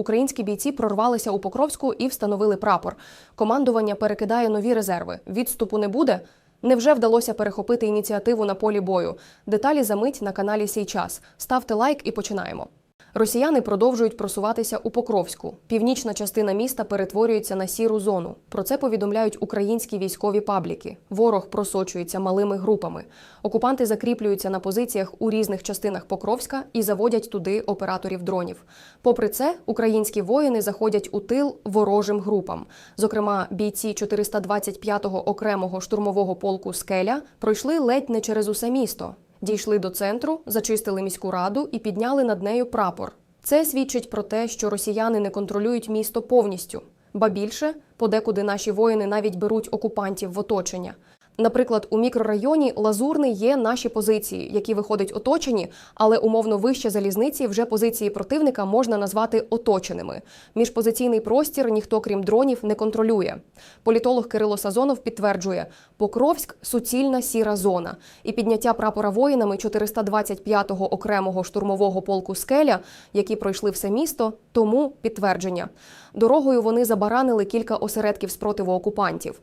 Українські бійці прорвалися у Покровську і встановили прапор. Командування перекидає нові резерви. Відступу не буде. Невже вдалося перехопити ініціативу на полі бою? Деталі за мить на каналі Сій час. Ставте лайк і починаємо. Росіяни продовжують просуватися у Покровську. Північна частина міста перетворюється на сіру зону. Про це повідомляють українські військові пабліки. Ворог просочується малими групами. Окупанти закріплюються на позиціях у різних частинах Покровська і заводять туди операторів дронів. Попри це, українські воїни заходять у тил ворожим групам. Зокрема, бійці 425-го окремого штурмового полку Скеля пройшли ледь не через усе місто. Дійшли до центру, зачистили міську раду і підняли над нею прапор. Це свідчить про те, що росіяни не контролюють місто повністю. Ба більше, подекуди наші воїни навіть беруть окупантів в оточення. Наприклад, у мікрорайоні Лазурний є наші позиції, які виходять оточені, але умовно вище залізниці вже позиції противника можна назвати оточеними. Міжпозиційний простір ніхто, крім дронів, не контролює. Політолог Кирило Сазонов підтверджує, Покровськ суцільна сіра зона, і підняття прапора воїнами 425-го окремого штурмового полку Скеля, які пройшли все місто, тому підтвердження. Дорогою вони забаранили кілька осередків спротиву окупантів.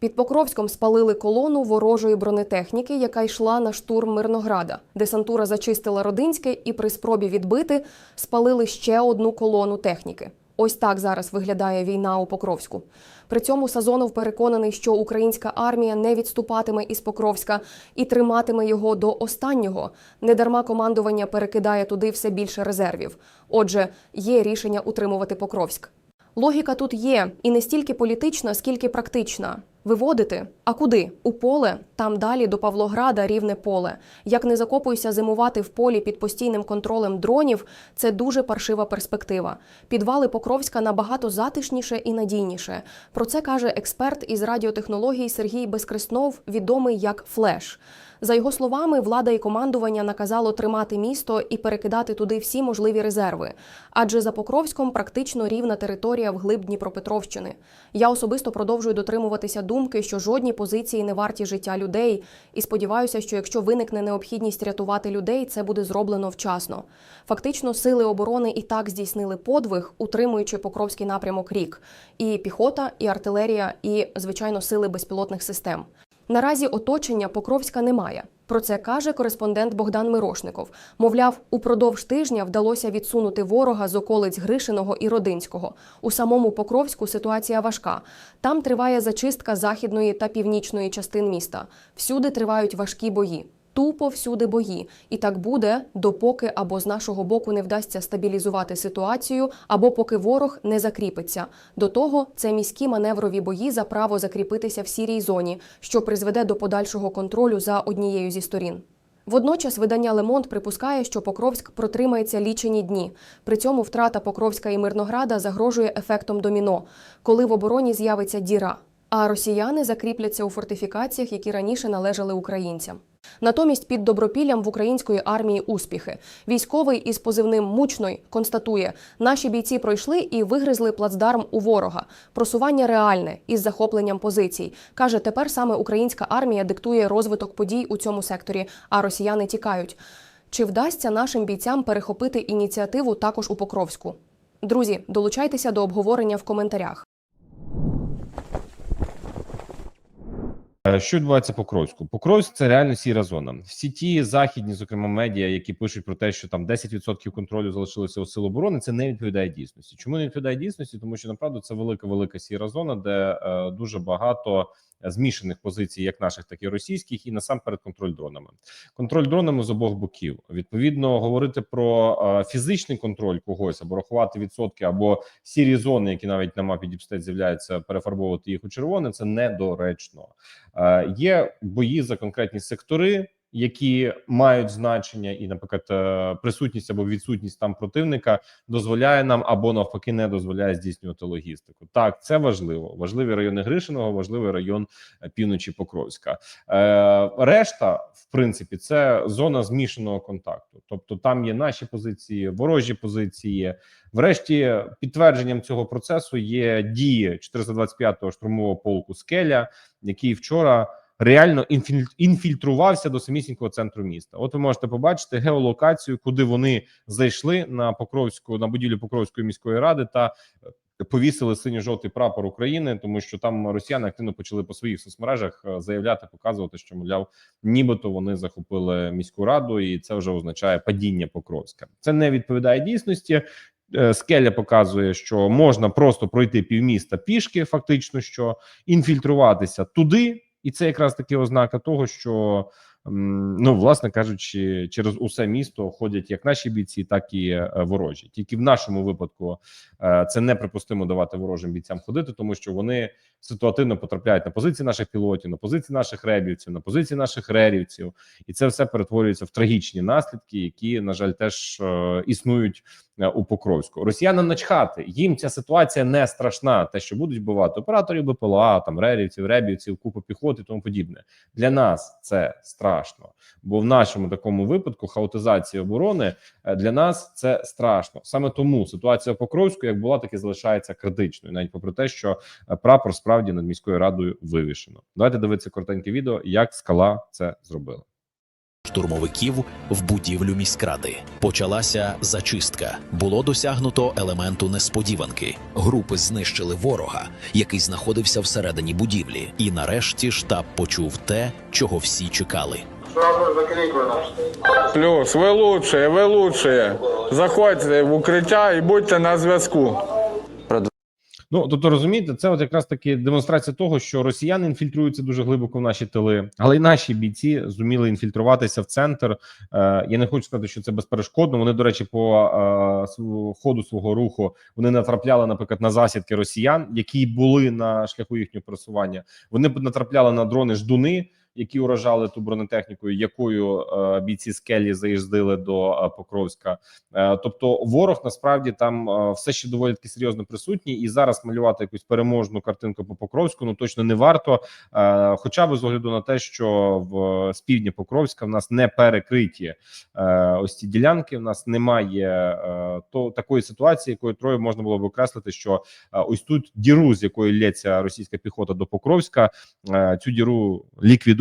Під Покровськом спалили колону ворожої бронетехніки, яка йшла на штурм Мирнограда. Десантура зачистила Родинське і при спробі відбити спалили ще одну колону техніки. Ось так зараз виглядає війна у Покровську. При цьому Сазонов переконаний, що українська армія не відступатиме із Покровська і триматиме його до останнього. Недарма командування перекидає туди все більше резервів. Отже, є рішення утримувати Покровськ. Логіка тут є і не стільки політична, скільки практична. Виводити? А куди? У поле, там далі до Павлограда рівне поле. Як не закопуйся зимувати в полі під постійним контролем дронів, це дуже паршива перспектива. Підвали Покровська набагато затишніше і надійніше. Про це каже експерт із радіотехнологій Сергій Безкреснов, відомий як Флеш. За його словами, влада і командування наказало тримати місто і перекидати туди всі можливі резерви. Адже за Покровськом практично рівна територія вглиб Дніпропетровщини. Я особисто продовжую дотримуватися думки, що жодні позиції не варті життя людей. І сподіваюся, що якщо виникне необхідність рятувати людей, це буде зроблено вчасно. Фактично, сили оборони і так здійснили подвиг, утримуючи Покровський напрямок рік. І піхота, і артилерія, і звичайно сили безпілотних систем. Наразі оточення Покровська немає. Про це каже кореспондент Богдан Мирошников. Мовляв, упродовж тижня вдалося відсунути ворога з околиць Гришиного і Родинського. У самому Покровську ситуація важка. Там триває зачистка західної та північної частин міста. Всюди тривають важкі бої. Тупо всюди бої, і так буде, допоки або з нашого боку не вдасться стабілізувати ситуацію, або поки ворог не закріпиться. До того це міські маневрові бої за право закріпитися в сірій зоні, що призведе до подальшого контролю за однією зі сторін. Водночас видання Лемонт припускає, що Покровськ протримається лічені дні. При цьому втрата Покровська і Мирнограда загрожує ефектом доміно, коли в обороні з'явиться діра. А росіяни закріпляться у фортифікаціях, які раніше належали українцям. Натомість під добропіллям в української армії успіхи. Військовий із позивним мучной констатує, наші бійці пройшли і вигризли плацдарм у ворога. Просування реальне із захопленням позицій. каже, тепер саме українська армія диктує розвиток подій у цьому секторі, а росіяни тікають. Чи вдасться нашим бійцям перехопити ініціативу також у Покровську? Друзі, долучайтеся до обговорення в коментарях. Е, Що відбувається по Покровську? Покровськ це реально сіра зона. Всі ті західні, зокрема медіа, які пишуть про те, що там 10% контролю залишилося у сил оборони, це не відповідає дійсності. Чому не відповідає дійсності? Тому що направду це велика велика сіра зона, де е, дуже багато змішаних позицій, як наших, так і російських, і насамперед контроль дронами. Контроль дронами з обох боків. Відповідно, говорити про е, фізичний контроль когось або рахувати відсотки, або сірі зони, які навіть на мапі діпстет з'являються, перефарбовувати їх у червоне, це недоречно. Е, Є бої за конкретні сектори, які мають значення, і, наприклад, е, присутність або відсутність там противника дозволяє нам або навпаки не дозволяє здійснювати логістику. Так, це важливо. Важливі райони Гришиного, важливий район е, півночі Покровська. Е, решта, в принципі, це зона змішаного контакту. Тобто, там є наші позиції, ворожі позиції. Врешті підтвердженням цього процесу є дії 425-го штурмового полку Скеля, який вчора реально інфіль- інфільтрувався до самісінького центру міста. От ви можете побачити геолокацію, куди вони зайшли на Покровську на будівлю Покровської міської ради та е, повісили синьо-жовтий прапор України, тому що там росіяни активно почали по своїх соцмережах е, заявляти, показувати, що мовляв, нібито вони захопили міську раду, і це вже означає падіння Покровська. Це не відповідає дійсності. Е, Скеля показує, що можна просто пройти півміста пішки, фактично, що інфільтруватися туди, і це якраз таки ознака того, що ну, власне кажучи, через усе місто ходять як наші бійці, так і е, ворожі. Тільки в нашому випадку е, це неприпустимо давати ворожим бійцям ходити, тому що вони ситуативно потрапляють на позиції наших пілотів, на позиції наших ребівців, на позиції наших рерівців, і це все перетворюється в трагічні наслідки, які на жаль теж е, існують у Покровську. Росіянам начхати їм ця ситуація не страшна. Те, що будуть вбивати операторів БПЛА, там рерівців, ребівців, купу піхоти, тому подібне. Для нас це страшно, бо в нашому такому випадку хаотизація оборони е, для нас це страшно. Саме тому ситуація Покровську, як була, так і залишається критичною, навіть попри те, що е, прапор справді над міською радою вивішено. Давайте дивитися коротеньке відео, як скала це зробила. Штурмовиків в будівлю міськради. Почалася зачистка. Було досягнуто елементу несподіванки. Групи знищили ворога, який знаходився всередині будівлі. І нарешті штаб почув те, чого всі чекали. Плюс, ви лучшие, ви лучшие. Заходьте в укриття і будьте на зв'язку. Ну тобто розумієте, це от якраз таки демонстрація того, що росіяни інфільтруються дуже глибоко в наші тили, але й наші бійці зуміли інфільтруватися в центр. Е, я не хочу сказати, що це безперешкодно. Вони, до речі, по е, ходу свого руху вони натрапляли, наприклад, на засідки росіян, які були на шляху їхнього пересування. Вони натрапляли на дрони ждуни. Які уражали ту бронетехніку, якою е, бійці скелі заїздили до е, Покровська, Е, тобто ворог насправді там все ще доволі таки серйозно присутній, і зараз малювати якусь переможну картинку по Покровську ну точно не варто. Хоча б з огляду на те, що в з півдня Покровська в нас не перекриті ось ці ділянки. В нас немає то такої ситуації, якою троє можна було б окреслити, що ось тут діру, з якої лється російська піхота до Покровська, цю діру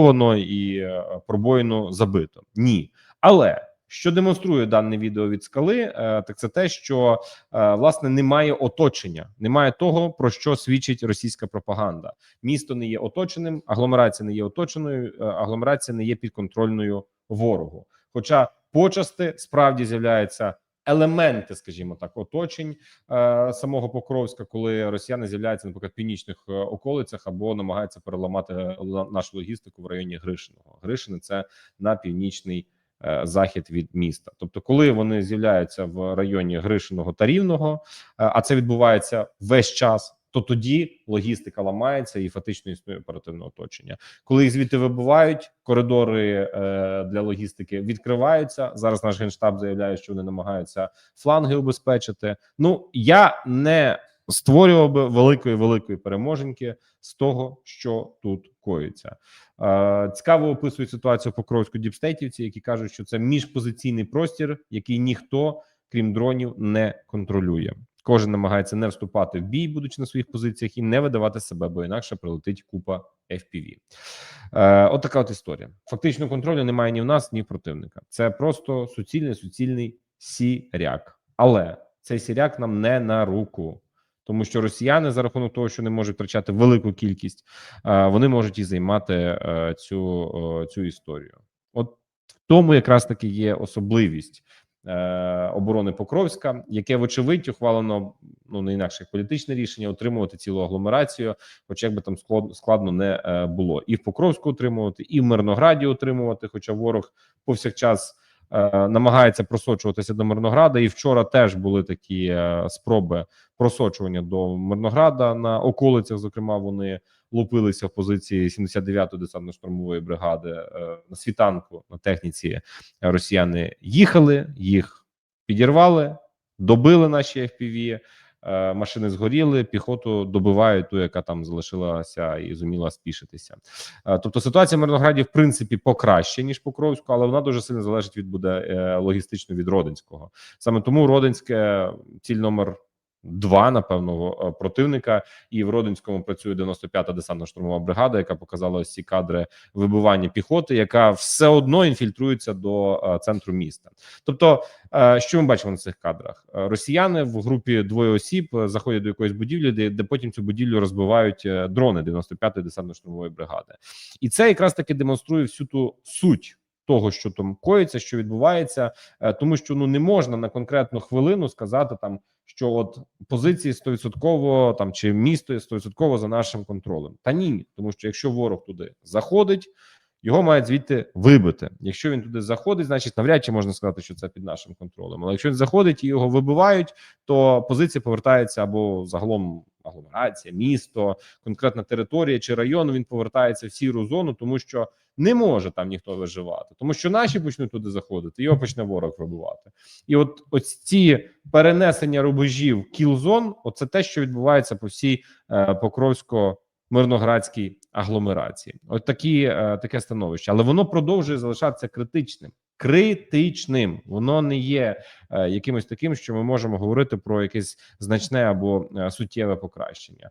ліквідовано і е, пробоїну забито. Ні, але що демонструє дане відео від скали, е, так це те, що е, власне немає оточення, немає того про що свідчить російська пропаганда. Місто не є оточеним, агломерація не є оточеною, агломерація не є підконтрольною ворогу. Хоча почасти справді з'являються елементи, скажімо так, оточень е, самого Покровська, коли росіяни з'являються наприклад в північних е, околицях або намагаються переламати нашу логістику в районі Гришиного. Гришини це на північний е, захід від міста. Тобто, коли вони з'являються в районі Гришиного та Рівного, е, а це відбувається весь час. То тоді логістика ламається і фактично існує оперативне оточення. Коли їх звідти вибивають, коридори е, для логістики відкриваються. Зараз наш генштаб заявляє, що вони намагаються фланги убезпечити. Ну я не створював би великої великої переможеньки з того, що тут коїться. Е, цікаво описують ситуацію по Покровську діпстейтівці, які кажуть, що це міжпозиційний простір, який ніхто, крім дронів, не контролює. Кожен намагається не вступати в бій, будучи на своїх позиціях, і не видавати себе, бо інакше прилетить купа FPV. Е, от така от історія. Фактично контролю немає ні в нас, ні в противника. Це просто суцільний суцільний сіряк. Але цей сіряк нам не на руку. Тому що росіяни за рахунок того, що не можуть втрачати велику кількість, е, вони можуть і займати е, цю, цю історію. От в тому якраз таки є особливість оборони Покровська, яке вочевидь ухвалено ну не інакше як політичне рішення отримувати цілу агломерацію, хоча як би там склад- складно не е, було, і в Покровську отримувати, і в Мирнограді отримувати. Хоча ворог повсякчас е, намагається просочуватися до Мирнограда, і вчора теж були такі е, спроби просочування до Мирнограда на околицях. Зокрема, вони лупилися в позиції 79-ї десантно-штурмової бригади е, на світанку на техніці. Росіяни їхали, їх підірвали, добили наші FPV, е, машини згоріли, піхоту добивають ту, яка там залишилася і зуміла спішитися. Е, Тобто ситуація в Мирнограді, в принципі, покраще ніж Покровську, але вона дуже сильно залежить від буде е, логістично від Родинського. Саме тому Родинське ціль номер два, напевно, е, противника. І в Родинському працює 95-та десантно-штурмова бригада, яка показала ось ці кадри вибивання піхоти, яка все одно інфільтрується до е, центру міста. Тобто, е, що ми бачимо на цих кадрах? Росіяни в групі двоє осіб заходять до якоїсь будівлі, де, де потім цю будівлю розбивають дрони 95-ї десантно-штурмової бригади, і це якраз таки демонструє всю ту суть. Того, що там коїться, що відбувається, тому що ну не можна на конкретну хвилину сказати там, що от позиції 100% там чи місто є 100% за нашим контролем. Та ні, тому що якщо ворог туди заходить, його мають звідти вибити. Якщо він туди заходить, значить навряд чи можна сказати, що це під нашим контролем. Але якщо він заходить і його вибивають, то позиція повертається або загалом агломерація, місто, конкретна територія чи район. Він повертається в сіру зону, тому що не може там ніхто виживати, тому що наші почнуть туди заходити, його почне ворог вибивати. І от ось ці перенесення рубежів кілзон, оце те, що відбувається по всій е, Покровсько. Мирноградській агломерації, от такі е, таке становище, але воно продовжує залишатися критичним. Критичним воно не є е, якимось таким, що ми можемо говорити про якесь значне або е, суттєве покращення.